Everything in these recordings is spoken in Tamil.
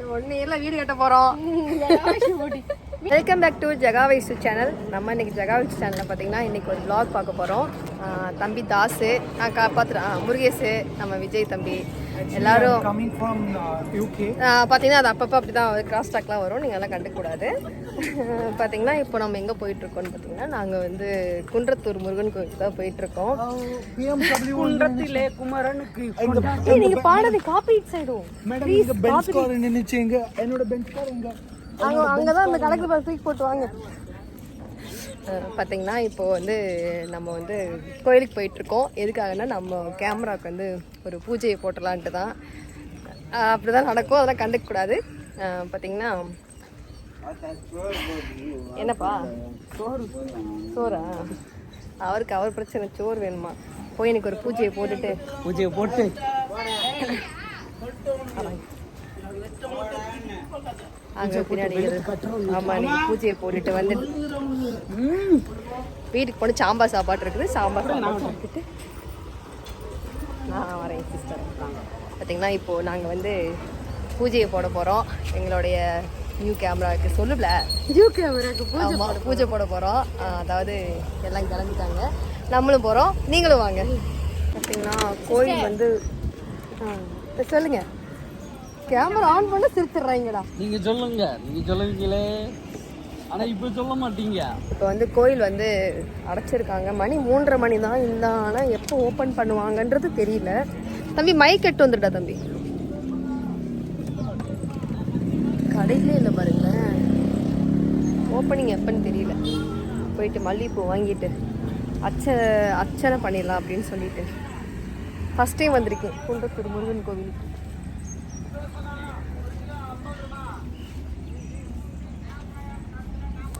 இன்னும் ஒன் இயர்ல வீடு கட்ட போறோம். Welcome back to Jega Vaishu channel நம்ம இன்னைக்கு ஜெகா வைசு சேனலில் பார்த்தீங்கன்னா இன்னைக்கு ஒரு vlog பார்க்க போகிறோம் தம்பி தாஸு நான் கா பார்த்துட்டேன் முருகேஷு நம்ம விஜய் தம்பி எல்லாரும் coming from uh, பார்த்தீங்கன்னா அது அப்பப்போ அப்படி தான் கிராஸ் டாக்லாம் வரும். நீங்கள் எல்லாம் கண்டுக்கூடாது பார்த்தீங்கன்னா இப்போ நம்ம எங்கே போயிட்டுருக்கோம்னு பார்த்தீங்கன்னா நாங்கள் வந்து குன்றத்தூர் முருகன் கோயிலுக்கு தான் போயிட்டுருக்கோம் BMW குன்றத்திலே குமரனுக்கு நீங்கள் பாடுறது காப்பி எங்க என்னோட பெஞ்ச் கார் எங்க? அங்கே அங்கே தான் அந்த கணக்கு பார்த்து தூக்கி போட்டு வாங்க. பார்த்தீங்கன்னா இப்போ வந்து நம்ம வந்து கோயிலுக்கு போயிட்டுருக்கோம். எதுக்காகனா நம்ம கேமராவுக்கு வந்து ஒரு பூஜையை போட்டலான்ட்டு தான். அப்படி தான் நடக்கும். அதெல்லாம் கண்டுக்கக்கூடாது பார்த்தீங்கன்னா என்னப்பா? சோறு? சோறா அவருக்கு அவர் பிரச்சனை சோறு வேணுமா? போய் எனக்கு ஒரு பூஜையை போட்டுட்டு. பூஜையை போட்டு. அங்கே பின்னாடி ஆமாம் நீங்கள் பூஜையை போட்டுட்டு வந்து வீட்டுக்கு போன சாம்பார் சாப்பாடு இருக்குது. சாம்பார் சாப்பாடு சாப்பிட்டுட்டு நான் வரேன் சிஸ்டர் பார்த்தீங்கன்னா இப்போது நாங்கள் வந்து பூஜையை போட போகிறோம் எங்களுடைய நியூ கேமராவுக்கு சொல்லுல. நியூ கேமராவுக்கு ஆமாம் பூஜை போட போகிறோம் அதாவது எல்லாம் கிளம்பிட்டாங்க. நம்மளும் போகிறோம் நீங்களும் வாங்க. பார்த்தீங்கன்னா கோயில் வந்து ஆ, சொல்லுங்க. கேமரா ஆன் பண்ண சிரிச்சிடுறாங்கடா. நீங்க சொல்லுங்க நீங்க சொல்லுவீங்களே. ஆனா இப்ப சொல்ல மாட்டீங்க. இப்போ வந்து கோயில் வந்து அடைச்சிருக்காங்க. மணி மூன்றரை மணி தான். இந்த ஆனால் எப்போ ஓப்பன் பண்ணுவாங்கன்றது தெரியல. தம்பி மைக் எட்டு வந்துட்டா தம்பி. கடையிலே இல்லை பாருங்களேன் ஓப்பனிங் எப்பன்னு தெரியல. போயிட்டு மல்லிகைப்பூ வாங்கிட்டு அச்ச அர்ச்சனை பண்ணிடலாம் அப்படின்னு சொல்லிட்டு. ஃபஸ்ட் டைம் வந்திருக்கேன். குன்றத்தூர் முருகன் கோவிலுக்கு.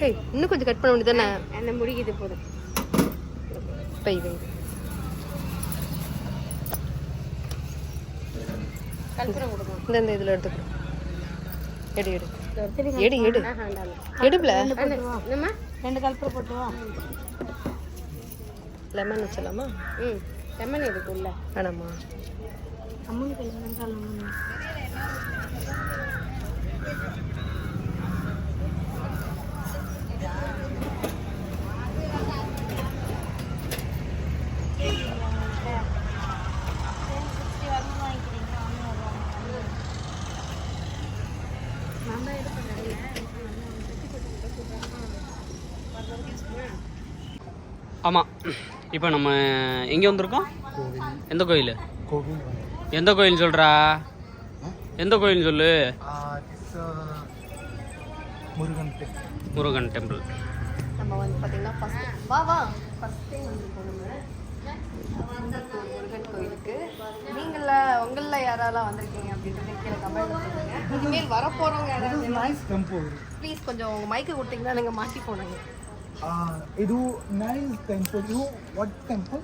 ஹேய் இன்னும் கொஞ்சம் கட் பண்ண வேண்டியதானே அந்த முடிக்குது போதும். பை கொடுக்கும் இந்த இந்த இதில் எடுத்துக்கிறோம் எடு எடு. எடு எடு. எடுப்புல? ரெண்டு கற்பூரம் போட்டுவா லெமன் வச்சலாமா? ம் லெமன் இருக்கு உள்ள? வேணாமா? அம்மனுக்கு லெமன் ஆமா. இப்போ நம்ம எங்க வந்திருக்கோம்? எந்த கோயில்? எந்த கோயில் சொல்றா? எந்த கோயில் சொல்லு? முருகன். முருகன் டெம்பிள். நம்ம வந்து பார்த்தீங்கன்னா ஃபஸ்ட் வா வா. ஃபஸ்ட் டைம் வந்திருக்கோம் நம்ம. குன்றத்தூர் முருகன் கோயிலுக்கு. நீங்கள உங்களில் யாரெல்லாம் வந்திருக்கீங்க அப்படின்றது கீழே கமெண்ட் பண்ணுங்க இனிமேல் வரப்போகிறவங்க யாராவது. ப்ளீஸ் கொஞ்சம் உங்கள் மைக்கு கொடுத்தீங்கன்னா நீங்கள் மாட்டி போனாங்க ಇದು temple. You what temple?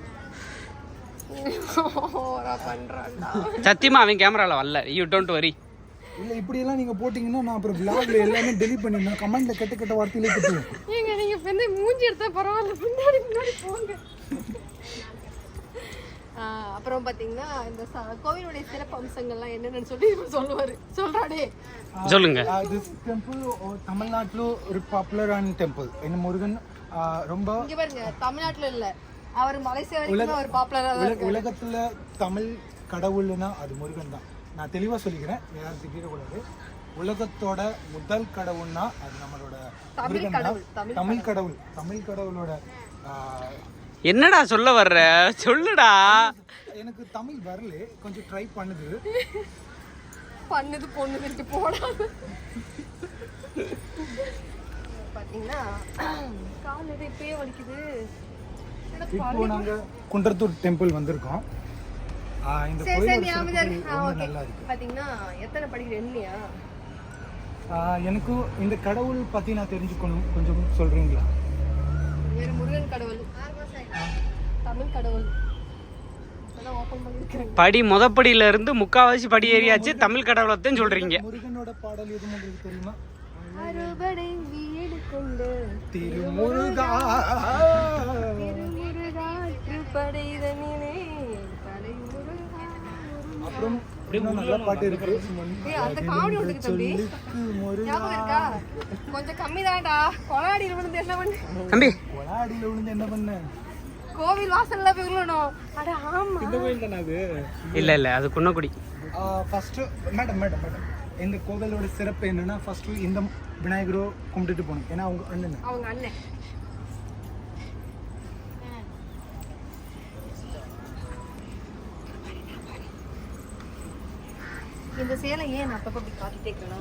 பண்ணுறாண்டா சத்தியமா அவன் கேமரால வரல. யூ டோன்ட் வரி இல்ல இப்படி எல்லாம் நீங்க போட்டீங்கன்னா நான் அப்புறம் vlogல எல்லாமே டெலிட் பண்ணிடுவேன். கமெண்ட்ல கெட்ட கெட்ட வார்த்தையிலே திட்டுவேன். ஏங்க நீங்கள் இப்போ வந்து மூஞ்சி எடுத்தா பரவாயில்ல. பின்னாடி முன்னாடி போங்க. ஆ, அப்புறம் பார்த்தீங்கன்னா இந்த ச- கோவிலுடைய சிறப்பு அம்சங்கள்லாம் என்னென்னு சொல்லி இவர் சொல்லுவார். சொல்கிறாடே சொல்லுங்க. திஸ் டெம்பிள் தமிழ்நாட்டில் ஒரு பாப்புலரான டெம்பிள் என்ன முருகன் ரொம்ப இங்க பாருங்க தமிழ்நாட்டுல இல்ல. அவர் மலேசியா வரைக்கும் அவர் பாப்புலரா தான் உலக உலகத்துல தமிழ் கடவுள்னா அது முருகன் தான். நான் தெளிவா சொல்லிக்கிறேன் யாரும் திட்டிடக்கூடாது. உலகத்தோட முதல் கடவுள்னா அது நம்மளோட முருகன் தான். கடவுள், தமிழ் கடவுள். தமிழ் கடவுளோட என்னடா சொல்ல வர்ற? சொல்லுடா. எனக்கு தமிழ் வரல கொஞ்சம் ட்ரை பண்ணுது. பண்ணுது பொண்ணு வச்சு போடாது பாத்தீங்கன்னா கால் எது இப்பயே வலிக்குது. என்னடா இப்போ நாங்க குன்றத்தூர் டெம்பிள் வந்திருக்கோம். இந்த பாத்தீங்கன்னா எத்தனை படிக்கிற எண்ணியா ஆஹ் எனக்கு இந்த கடவுள் பற்றி நான் தெரிஞ்சுக்கணும். கொஞ்சம் சொல்கிறீங்களா வேறு முருகன் கடவுள். தமிழ் கடவுள். படி முதப்படியில இருந்து முக்காவாசி படி ஏறியாச்சு. தமிழ் கடவுளத்தையும் சொல்றீங்க. முருகனோட பாடல் எதுவும் உங்களுக்கு தெரியுமா? அறுபடை வீடு கொண்டு திருமுருகா திருமுருகாற்றுப்படைதனிலே தலைமுருகா. அப்புறம் இன்னும் நல்ல பாட்டு இருக்கு. ஏய், அந்த காமெடி ஒன்றுக்கு தம்பி. ஞாபகம் இருக்கா? கொஞ்சம் கம்மி தான்டா கொலாடியில் விழுந்து என்ன பண்ணு? தம்பி. கொலாடியில் விழுந்து என்ன பண்ண? கோவில் வாசல்ல போய் விழுணும் அட ஆமா. கோயில் தானே அது? இல்ல இல்ல அது Kunnakudi. First madam madam madam இந்த கோவிலோட சிறப்பு என்னன்னா ஃபஸ்ட்டு இந்த விநாயகரோ கும்பிட்டுட்டு போகணும். ஏன்னா அவங்க அண்ணன். அவங்க அண்ணன். இந்த சேலை ஏன் நான் அப்பப்போ இப்படி காட்டிட்டே இருக்கேன்னா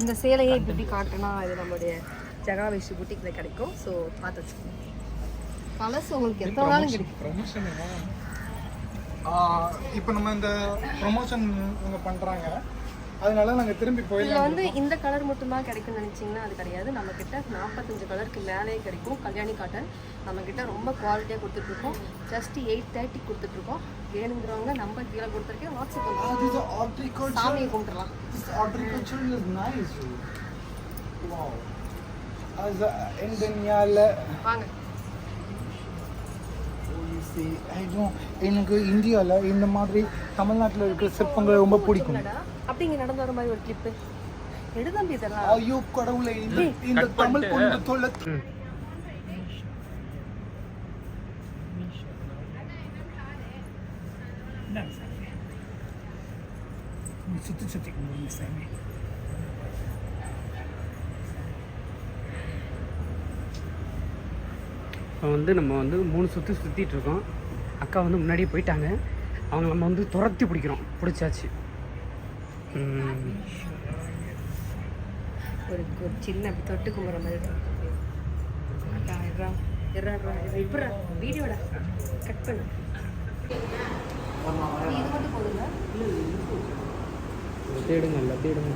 இந்த சேலையை இப்படி இப்படி காட்டுனா இது நம்மளுடைய ஜெகாவேஷ் புட்டிக்கில் கிடைக்கும். ஸோ பார்த்து வச்சுக்கோங்க. பழசு உங்களுக்கு எத்தனை நாளும் கிடைக்கும்? ப்ரமோஷன் இப்போ நம்ம இந்த ப்ரொமோஷன் இவங்க பண்ணுறாங்க அதனால நாங்கள் திரும்பி இதில் போயிடலாம் வந்து இந்த கலர் மட்டும்தான் கிடைக்கும்னு நினச்சிங்கன்னா அது கிடையாது. நம்ம கிட்ட நாற்பத்தஞ்சு கலருக்கு மேலேயே கிடைக்கும். கல்யாணி காட்டன் நம்ம கிட்ட ரொம்ப குவாலிட்டியாக கொடுத்துட்ருக்கோம் ஜஸ்ட் எயிட் தேர்ட்டி கொடுத்துட்ருக்கோம் வேணுங்கிறவங்க நம்பர் கீழே கொடுத்துருக்கேன். வாட்ஸ்அப் பண்ணுவோம். சாமியை கும்பிட்டுலாம் This வாங்க எனக்கு இந்தியாவில் இந்த மாதிரி தமிழ்நாட்டில் இருக்கிற சிற்பங்கள் ரொம்ப பிடிக்கும். அப்படி இங்கே நடந்து வர மாதிரி ஒரு கிளிப்பு எடு தம்பி இதெல்லாம். ஐயோ கடவுளை இந்த இந்த தமிழ் பொண்ணு தொல்லை. சுத்தி சுத்தி கும்பிடுங்க சாமி இப்போ வந்து நம்ம வந்து மூணு சுற்றி சுற்றிட்டு இருக்கோம் அக்கா வந்து முன்னாடியே போயிட்டாங்க. அவங்க நம்ம வந்து துரத்தி பிடிக்கிறோம். பிடிச்சாச்சு. ஒரு ஒரு சின்ன தொட்டு கும்பிட்ற மாதிரி இப்படிடா, வீடியோடா. கட் பண்ணு. தேடுங்க தேடுங்க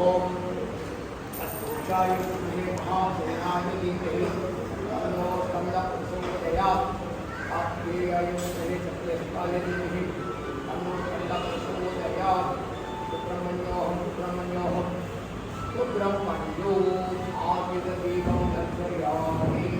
ओम। अष्टायुष्मे महाप्रणामिनी नमो कमलापुरुषोदया आपके आयुष्मे सत्यपालिनी नमो कमलापुरुषोदया सुब्रह्मण्योहम सुब्रह्मण्योहम सुब्रह्मण्यो आदिदेवं दर्शयामि।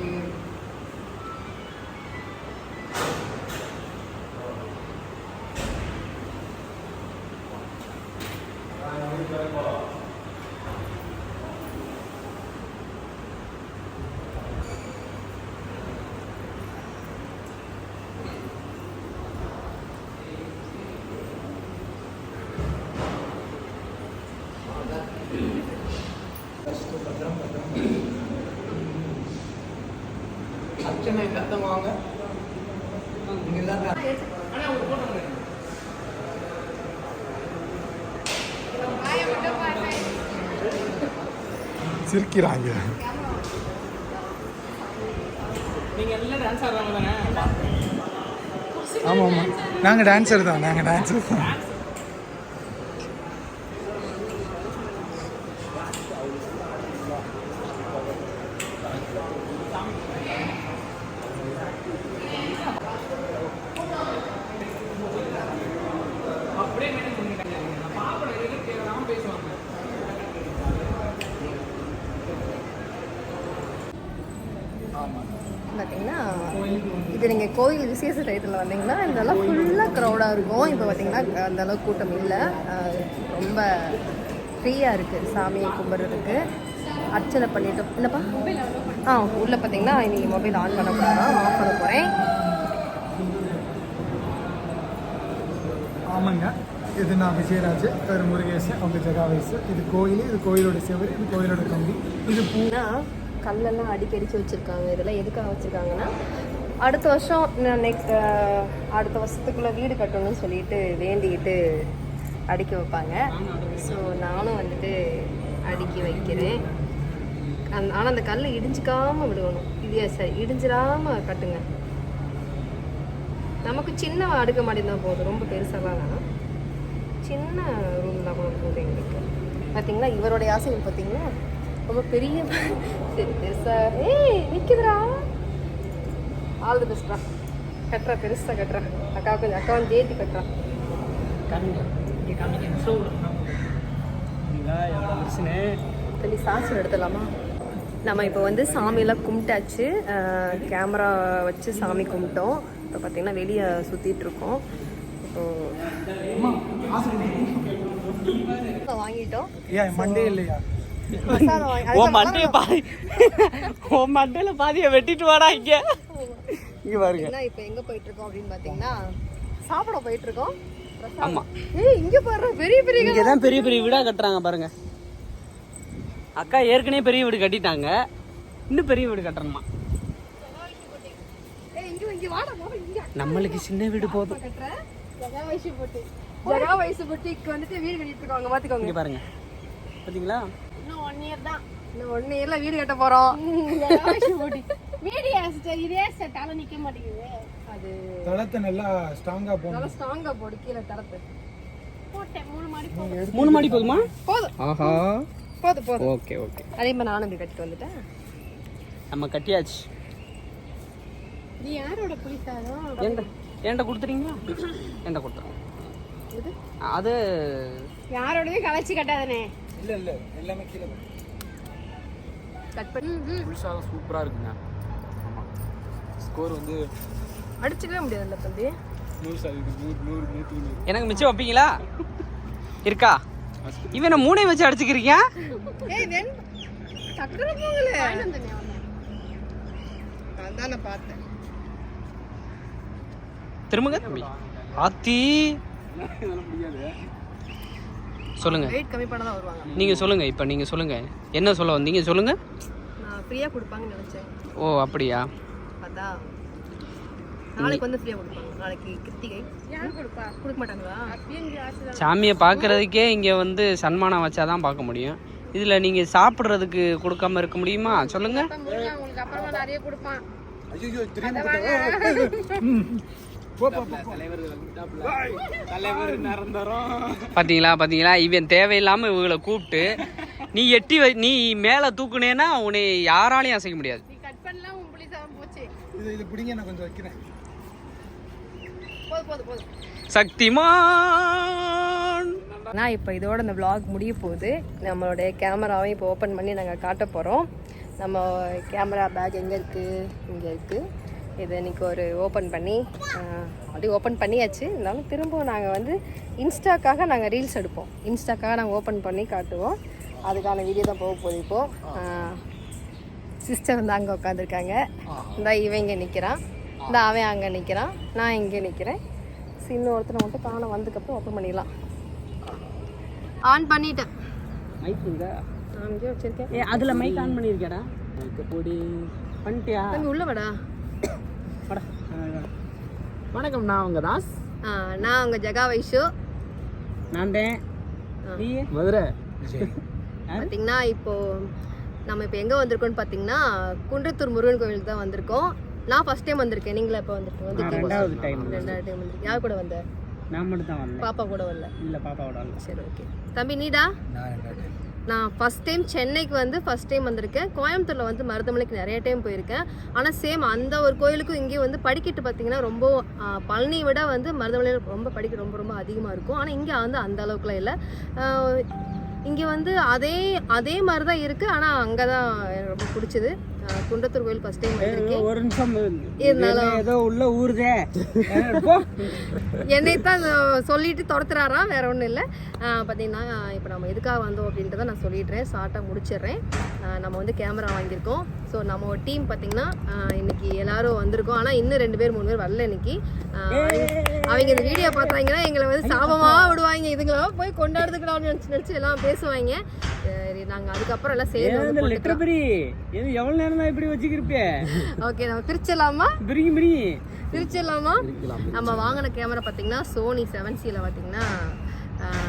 சிரிக்கிறாங்க. நீங்கள் எல்லாம் டான்ஸ் ஆடுறவங்க தானே? ஆமாம் ஆமாம். நாங்கள் டான்ஸர் தான் நாங்கள் டான்ஸர் தான் பார்த்தீங்கன்னா இது நீங்கள் கோயில் விசேஷ டயத்தில் வந்தீங்கன்னா இதெல்லாம் ஃபுல்லாக க்ரௌடாக இருக்கும். இப்போ பார்த்தீங்கன்னா அந்த அளவுக்கு கூட்டம் இல்லை. ரொம்ப ஃப்ரீயாக இருக்குது சாமியை கும்பிட்றதுக்கு. அர்ச்சனை பண்ணிட்டோம் என்னப்பா? ஆ உள்ளே பார்த்தீங்கன்னா இன்னைக்கு மொபைல் ஆன் பண்ணக்கூடாது. ஆஃப் பண்ண போகிறேன் ஆமாங்க. இது நான் விஜயராஜ் பேர் முருகேசன் அவங்க ஜெகா வயசு இது கோயில் இது கோயிலோட செவரு இது கோயிலோட கம்பி. இது பூ ஏன்னா கல்லெல்லாம் அடிக்கி அடிச்சு வச்சுருக்காங்க. இதெல்லாம் எதுக்காக வச்சுருக்காங்கன்னா அடுத்த வருஷம் நெக்ஸ்ட் அடுத்த வருஷத்துக்குள்ளே வீடு கட்டணும்னு சொல்லிட்டு வேண்டிக்கிட்டு அடுக்கி வைப்பாங்க. ஸோ நானும் வந்துட்டு அடுக்கி வைக்கிறேன். அந் ஆனால் அந்த கல்லை இடிஞ்சிக்காமல் விடுவணும் இது சார் இடிஞ்சிடாமல் கட்டுங்க. நமக்கு சின்ன அடுக்க மாடி தான் போதும். ரொம்ப பெருசாலாம் வேணாம் சின்ன ரூம் தான் கூட போதும் எங்களுக்கு. பார்த்தீங்களா இவருடைய ஆசைகள் பார்த்தீங்கன்னா ரொம்ப பெரிய சரி பெருசா ஏய் நிற்குதுடா ஆல் தி பெஸ்ட்ரா கட்டுறா பெருசாக கட்டுறா. அக்கா கொஞ்சம் அக்கா வந்து ஏற்றி கட்டுறா. தள்ளி சாசம் எடுத்துடலாமா? நம்ம இப்போ வந்து சாமியெல்லாம் கும்பிட்டாச்சு. கேமரா வச்சு சாமி கும்பிட்டோம். இப்போ பார்த்தீங்கன்னா வெளியே சுற்றிட்டு இருக்கோம். இப்போ வாங்கிட்டோம். மண்டே இல்லையா? ஓ பாதி ஓ மண்டையில பாதியை வெட்டிட்டு வாடா இங்க. இங்க பாருங்க. இப்போ எங்கே போயிட்டு இருக்கோம் அப்படின்னு பார்த்தீங்கன்னா சாப்பிட போயிட்டு இருக்கோம். ஆமா. ஏய் இங்கே பாரு பெரிய பெரிய இங்க தான் பெரிய பெரிய வீடா கட்டுறாங்க பாருங்க. அக்கா ஏற்கனவே பெரிய வீடு கட்டிட்டாங்க. இன்னும் பெரிய வீடு கட்டணுமா? ஏய் இங்கே இங்கே வாடா வாடா இங்கே நம்மளுக்கு சின்ன வீடு போதும். ஜகா வயசு போட்டு. ஜகா வயசு போட்டுக்கு வந்துட்டு வீடு கட்டிட்டு இருக்காங்க இங்க பாருங்க. பாத்தீங்களா? இன்னும் ஒன் இயர் தான். இன்னும் ஒன் இயர்ல வீடு கட்ட போறோம். மீடியா சிஸ்டர் இதே செட்டால நிக்க மாட்டேங்குது. அது தளத்தை நல்லா ஸ்ட்ராங்கா போகணும் நல்லா ஸ்ட்ராங்கா போடு கீழே தரத்து போட்டேன் மூணு மாடி போட்டேன் மூணு மாடி போதுமா? போதும். ஆஹா. போதும் போதும். Okay okay. அதே மாதிரி நானும் இப்படி கட்டிட்டு வந்துட்டேன். நம்ம கட்டியாச்சு. நீ யாரோட புளிசாதம்? ஏன்டா ஏன்டா கொடுத்துறீங்களா ஏன்டா கொடுத்துறோம் இது அது யாரோடதையும் கலைச்சி கட்டாதனே. இல்ல இல்ல எல்லாமே கீழே. கட் பண்ணி. புளிசாதம் சூப்பராக இருக்குங்க. ஸ்கோர் வந்து அடிச்சுக்கவே முடியாதுல்ல தம்பி? நூறு சதவீதம் நூறு நூறு நூற்றுக்கு நூறு எனக்கு மிச்சம் வைப்பீங்களா? இருக்கா? இவனை மூணை வச்சு அடிச்சுக்கிறீங்க ஏய் வெண் சக்கரை நான் பார்த்தேன். திரும்புங்க தம்பி. ஆத்தி. சொல்லுங்க. வெயிட் கம்மி பண்ண தான் வருவாங்க. நீங்க சொல்லுங்க இப்போ நீங்க சொல்லுங்க. என்ன சொல்ல வந்தீங்க? சொல்லுங்க. நான் ஃப்ரீயா கொடுப்பாங்கன்னு நினைச்சேன். ஓ அப்படியா? பார்த்தா நாளைக்கு வந்து ஃப்ரீயா கொடுப்பாங்க. நாளைக்கு கிருத்திகை. யார் கொடுப்பா? கொடுக்க மாட்டாங்களா? சாமியை பார்க்கறதுக்கே இங்கே வந்து சன்மானம் வச்சாதான் பார்க்க முடியும். இதில் நீங்கள் சாப்பிட்றதுக்கு கொடுக்காம இருக்க முடியுமா? சொல்லுங்க. முருகன் உங்களுக்கு அப்புறமா நிறைய கொடுப்பான். ஐயோ திரும்பி போ போ போ பார்த்தீங்களா பார்த்தீங்களா இவன் தேவையில்லாமல் இவங்களை கூப்பிட்டு நீ எட்டி வை நீ மேலே தூக்குனேன்னா உன்னை யாராலையும் அசைக்க முடியாது நீ கட் பண்ணலாம் உன் புளிசாதம் போச்சு இது இது பிடிங்க நான் கொஞ்சம் வைக்கிறேன். போதும் போதும் போதும் சக்திமான்! நான் இப்போ இதோட இந்த vlog முடிய போகுது. நம்மளுடைய கேமராவையும் இப்போ ஓப்பன் பண்ணி நாங்கள் காட்ட போகிறோம் நம்ம கேமரா பேக் எங்கே இருக்குது இங்கே இருக்குது இதை இன்னைக்கு ஒரு ஓப்பன் பண்ணி அப்படியே ஓப்பன் பண்ணியாச்சு. இருந்தாலும் திரும்பவும் நாங்கள் வந்து இன்ஸ்டாக்காக நாங்கள் ரீல்ஸ் எடுப்போம். இன்ஸ்டாக்காக நாங்கள் ஓப்பன் பண்ணி காட்டுவோம். அதுக்கான வீடியோ தான் போக போகுது இப்போது சிஸ்டர் வந்து அங்கே உட்காந்துருக்காங்க இந்த இவன் இங்கே நிற்கிறான் இந்த அவன் அங்கே நிற்கிறான் நான் இங்கே நிற்கிறேன் இன்னொருத்தனை மட்டும் காண வந்ததுக்கப்புறம் ஓப்பன் பண்ணிடலாம். ஆன் பண்ணிட்டேன். மைக்குங்க நான் இங்கே வச்சிருக்கேன். ஏ அதில் மைக் ஆன் பண்ணியிருக்கேடா மைக்க போடி. பண்ணிட்டியா? தம்பி உள்ள வாடா. வாடா. வணக்கம் நான் உங்க தாஸ். நான் உங்க ஜகா வைஷு. நான் மதுரை. பார்த்தீங்கன்னா இப்போ நம்ம இப்போ எங்கே வந்திருக்கோம்னு பார்த்தீங்கன்னா குன்றத்தூர் முருகன் கோவிலுக்கு தான் வந்திருக்கோம். நான் ஃபர்ஸ்ட் டைம் வந்திருக்கேன். நீங்களா இப்போ வந்திருக்கோம் வந்திருக்கீங்க ரெண்டாவது டைம் ரெண்டாவது டைம் வந்திருக்கேன் யார் கூட வந்த? நான் மட்டும் தான் வந்தேன். பாப்பா கூட வரல. இல்லை பாப்பாவோட வரல. சரி ஓகே தம்பி நீடா? நான் ரெண்டாவது நான் ஃபஸ்ட் டைம் சென்னைக்கு வந்து ஃபஸ்ட் டைம் வந்திருக்கேன். கோயம்புத்தூரில் வந்து மருதமலைக்கு நிறைய டைம் போயிருக்கேன். ஆனால் சேம் அந்த ஒரு கோயிலுக்கும் இங்கேயும் வந்து படிக்கட்டு பார்த்தீங்கன்னா ரொம்ப பழனியை விட வந்து மருதமலையில் ரொம்ப படிக்கட்டு ரொம்ப ரொம்ப அதிகமாக இருக்கும். ஆனால் இங்கே வந்து அந்த அளவுக்குலாம் இல்லை. இங்கே வந்து அதே அதே மாதிரி தான் இருக்குது ஆனால் அங்கே தான் எனக்கு ரொம்ப பிடிச்சது. குன்றத்தூர் கோயில் ஃபர்ஸ்ட் டைம் வந்திருக்கேன். ஒரு நிமிஷம் இருந்தாலும் ஏதோ உள்ள ஊறுதே போ. என்னை தான் சொல்லிட்டு துரத்துறாராம் வேற ஒன்றும் இல்லை. பார்த்தீங்கன்னா இப்போ நம்ம எதுக்காக வந்தோம் அப்படின்றத நான் சொல்லிடுறேன். ஷார்ட்டாக முடிச்சிடுறேன். நம்ம வந்து கேமரா வாங்கியிருக்கோம். ஸோ நம்ம டீம் பார்த்தீங்கன்னா இன்னைக்கு எல்லாரும் வந்திருக்கோம். ஆனால் இன்னும் ரெண்டு பேர் மூணு பேர் வரல இன்னைக்கு. அவங்க இந்த வீடியோ பார்த்தாங்கன்னா எங்களை வந்து சாபமாக விடுவாங்க. இதுங்களா போய் கொண்டாடுறதுக்கலாம்னு நினச்சி நினச்சி எல்லாம் பேசுவாங்க. சரி நாங்கள் அதுக்கப்புறம் எல்லாம் சேர்ந்து வந்து இந்த போட்டுக்கலாம். லெட்டர் பெரி இது எவ்வளவு நேரம் தான் இப்படி வச்சுக்கிருப்பே ஓகே நம்ம பிரிச்சிடலாமா? பிரிங்கி பிரிங்கி. பிரிச்சிடலாமா? நம்ம வாங்கின கேமரா பார்த்தீங்கன்னா சோனி செவன் சியில் பார்த்தீங்கன்னா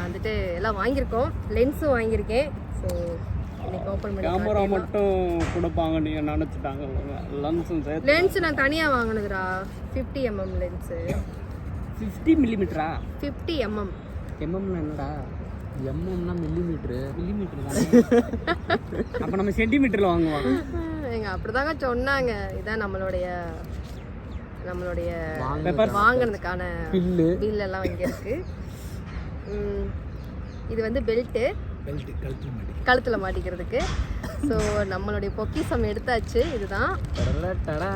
வந்துட்டு எல்லாம் வாங்கியிருக்கோம். லென்ஸும் வாங்கியிருக்கேன். ஸோ கேமரா மட்டும் கொடுப்பாங்க நீங்க நினைச்சிட்டாங்க? லன்ஸும் சேர்த்து லென்ஸ் நான் தனியாக வாங்கினதுடா. ஃபிஃப்டி எம்எம் லென்ஸு ஃபிஃப்டி மில்லிமீட்டரா ஃபிஃப்டி எம்எம் எம்எம்னா என்னடா? எம்எம்னா மில்லிமீட்ரு மில்லிமீட்டர் அப்போ நம்ம சென்டிமீட்டரில் வாங்குவோம். எங்க அப்படிதாங்க சொன்னாங்க. இதான் நம்மளுடைய நம்மளுடைய. வாங்கினதுக்கான பில்லு பில் எல்லாம் இங்கே இருக்கு ம், இது வந்து பெல்ட்டு பெல்ட் கழுத்து மாட்டி கழுத்தில் மாட்டிக்கிறதுக்கு. ஸோ நம்மளுடைய பொக்கிஷம் எடுத்தாச்சு. இதுதான். டடா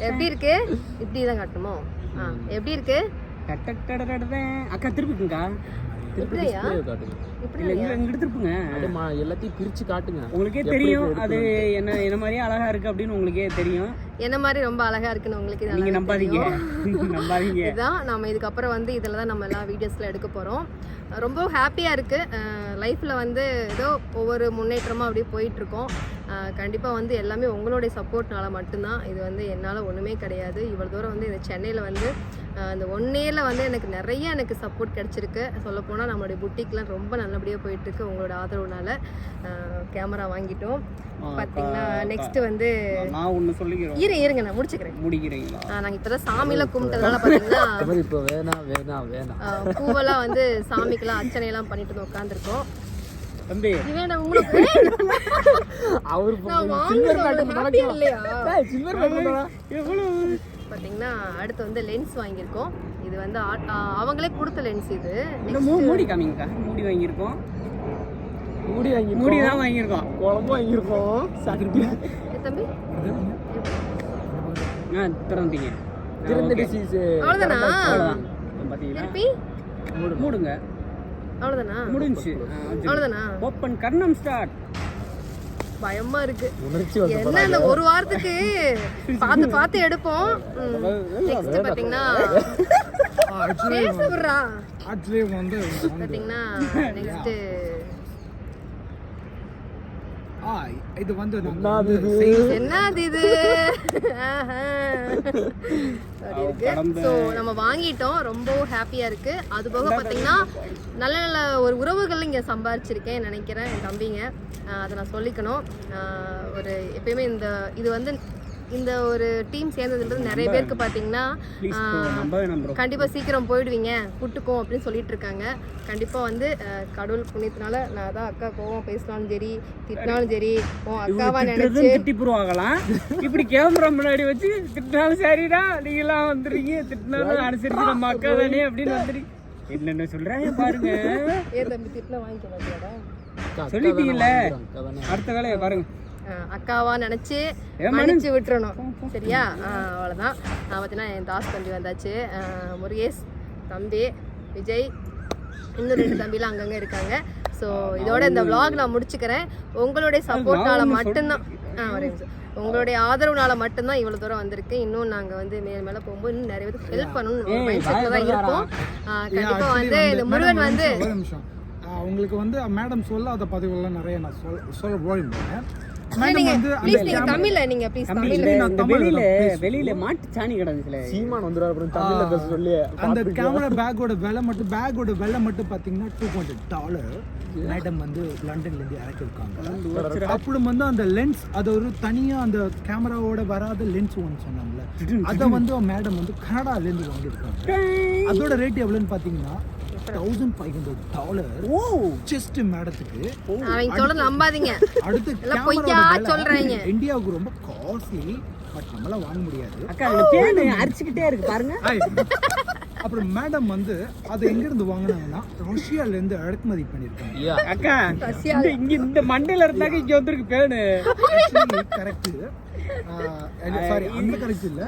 எப்படி இருக்கு? இப்படி தான் காட்டணுமோ ஆ எப்படி இருக்கு? அக்கா திருப்பிக்குங்கக்கா இப்படியா காட்டுங்க. இப்படி இல்லை இங்கே இங்கிட்டு திருப்புங்க அப்படியே மா- எல்லாத்தையும் பிரிச்சு காட்டுங்க. உங்களுக்கே தெரியும் அது என்ன என்ன மாதிரியே அழகா இருக்கு அப்படின்னு உங்களுக்கே தெரியும். என்ன மாதிரி ரொம்ப அழகா இருக்குன்னு உங்களுக்கு நீங்க நம்பாதீங்க. நம்பாதீங்க. இதுதான் நம்ம இதுக்கப்புறம் வந்து இதில் தான் நம்ம எல்லாம் வீடியோஸில் எடுக்க போகிறோம் ரொம்ப ஹாப்பியாக இருக்குது லைஃப்பில் வந்து ஏதோ ஒவ்வொரு முன்னேற்றமாக அப்படியே போயிட்டுருக்கோம். கண்டிப்பாக வந்து எல்லாமே உங்களுடைய சப்போர்ட்னால மட்டும்தான். இது வந்து என்னால் ஒன்றுமே கிடையாது. இவ்வளோ தூரம் வந்து இந்த சென்னையில் வந்து இந்த ஒன் இயரில் வந்து எனக்கு நிறைய எனக்கு சப்போர்ட் கிடச்சிருக்கு. சொல்லப்போனால் நம்மளுடைய புட்டிக்லாம் ரொம்ப நல்லபடியாக போயிட்டுருக்கு உங்களோட ஆதரவுனால. கேமரா வாங்கிட்டோம். பார்த்தீங்கன்னா நெக்ஸ்ட் வந்து நான் ஒண்ணு சொல்லிக்கிறோம் இரு இருங்க நான் முடிச்சுக்கிறேன். முடிக்கிறீங்களா? நாங்கள் இப்போ தான் சாமியெல்லாம் கும்பிட்டதுனால பார்த்தீங்கன்னா இப்போ வேணாம் வேணாம் வேணாம் பூவெல்லாம் வந்து சாமிக்கெல்லாம் அர்ச்சனையெல்லாம் பண்ணிட்டு உட்காந்துருக்கோம் தம்பி. உங்களுக்கு அவர் வாங்கினது happy இல்லையா? சில்வர் எவ்வளவு? பார்த்தீங்கன்னா அடுத்து வந்து லென்ஸ் வாங்கியிருக்கோம். இது வந்து அவங்களே கொடுத்த லென்ஸ் இது. மூடி காமிங்கக்கா. மூடி வாங்கியிருக்கோம். மூடி வாங்கி மூடி தான் வாங்கியிருக்கோம். குழம்பு வாங்கியிருக்கோம். ஏ தம்பி? ஆ திறந்தீங்க திறந்த டிசீஸ் அவ்வளோதானா திருப்பி? மூடுங்க. அவ்வளோதானா முடிஞ்சு அவ்வளோதானா ஓப்பன். கர்ணம் ஸ்டார்ட் பயமா இருக்கு. என்ன இந்த ஒரு வாரத்துக்கு பார்த்து பார்த்து எடுப்போம். நெக்ஸ்ட் பாத்தீங்கன்னா பேச விடுறா. ஆக்சுவலி வந்து பாத்தீங்கன்னா நெக்ஸ்ட் இது வந்து என்னது இது? ஸோ நம்ம வாங்கிட்டோம். ரொம்ப ஹாப்பியா இருக்கு. அது போக பாத்தீங்கன்னா நல்ல நல்ல ஒரு உறவுகள் இங்க சம்பாரிச்சிருக்கேன் நினைக்கிறேன் என் தம்பிங்க. அதை நான் சொல்லிக்கணும். ஒரு எப்பயுமே இந்த இது வந்து இந்த ஒரு டீம் சேர்ந்ததுன்றது நிறைய பேருக்கு பாத்தீங்கன்னா ப்ளீஸ் ஆஹ் நம்பவே நம்புறோம். கண்டிப்பா சீக்கிரம் போயிடுவீங்க கூட்டுக்கும் அப்படின்னு சொல்லிட்டு இருக்காங்க. கண்டிப்பா வந்து கடவுள் புண்ணியத்தினால நான் தான் அக்கா கோவம் பேசினாலும் சரி திட்டினாலும் சரி உன் அக்காவா நினைச்சு திட்டி போடுவாங்களாம் இப்படி கேமரா முன்னாடி வச்சு திட்டினாலும் சரிடா நீங்களாம் வந்துடுறீங்க திட்டினாலும் அனுசரிச்சு நம்ம அக்கா தானே அப்படின்னு வந்துடுறீங்க என்னென்ன சொல்றாங்க பாருங்க. ஏ தம்பி திட்டினா வாங்கிக்க மாட்டியாடா? சொல்லிட்டீங்கல்ல? அடுத்த வேலையை பாருங்க. அக்காவா நினைச்சு மன்னிச்சு விட்டுறணும். சரியா? நான் பார்த்தீங்கன்னா என் தாஸ் தம்பி வந்தாச்சு. முருகேஷ் தம்பி விஜய் இன்னும் ரெண்டு தம்பிலாம் அங்கங்க இருக்காங்க. ஸோ இதோட இந்த vlog நான் முடிச்சுக்கிறேன். உங்களுடைய சப்போர்ட்னால மட்டும்தான். ஆ ஒரே நிமிஷம். உங்களுடைய ஆதரவுனால மட்டும்தான் இவ்வளவு தூரம் வந்திருக்கு. இன்னும் நாங்க வந்து மேல மேல போகும்போது இன்னும் நிறைய பேருக்கு ஹெல்ப் பண்ணணும் மைண்ட் செட்ல தான் இருக்கோம் ஆ, கண்டிப்பா வந்து இந்த முருகன் வந்து உங்களுக்கு வந்து மேடம் சொல்லாத பதிவுகள்லாம் நிறைய நான் சொல் சொல்ல போயிருந்தேன் வெளியில. வெளியில மாட்டு சாணி கிடந்துச்சுல சீமான் அப்புறம் தமிழ்ல பேச சொல்லி அந்த கேமரா பேக்கோட விலை மட்டும் பேக்கோட விலை மட்டும் பார்த்தீங்கன்னா டூ ஹண்ட்ரட் டாலர் மேடம் வந்து லண்டன்ல இருந்து இறக்கிருக்காங்க அப்புறம் வந்து அந்த லென்ஸ் அது ஒரு தனியா அந்த கேமராவோட வராத லென்ஸ் ஒன்று சொன்னாங்கல்ல அதை வந்து மேடம் வந்து கனடால இருந்து வாங்கியிருக்காங்க. அதோட ரேட் எவ்வளோன்னு பார்த்தீங்கன்னா தௌசண்ட் ஃபைவ் ஹண்ட்ரட் டாலர் ஓ. ஜஸ்ட் மேடத்துக்கு அவங்க சொல்ல நம்பாதீங்க அடுத்து எல்லாம் பொய்யா சொல்றாங்க. இந்தியாவுக்கு ரொம்ப காஸ்ட்லி பட் நம்மளால வாங்க முடியாது. அக்கா அரிச்சுக்கிட்டே இருக்கு பாருங்க. அப்புறம் மேடம் வந்து அதை எங்கிருந்து வாங்கினாங்கன்னா ரஷ்யால இருந்து இறக்குமதி பண்ணியிருக்காங்க. அக்கா இங்க இந்த மண்டையில இருந்தாக்க இங்க வந்திருக்கு பேனு. கரெக்ட் சாரி அந்த கரெக்ட் இல்ல.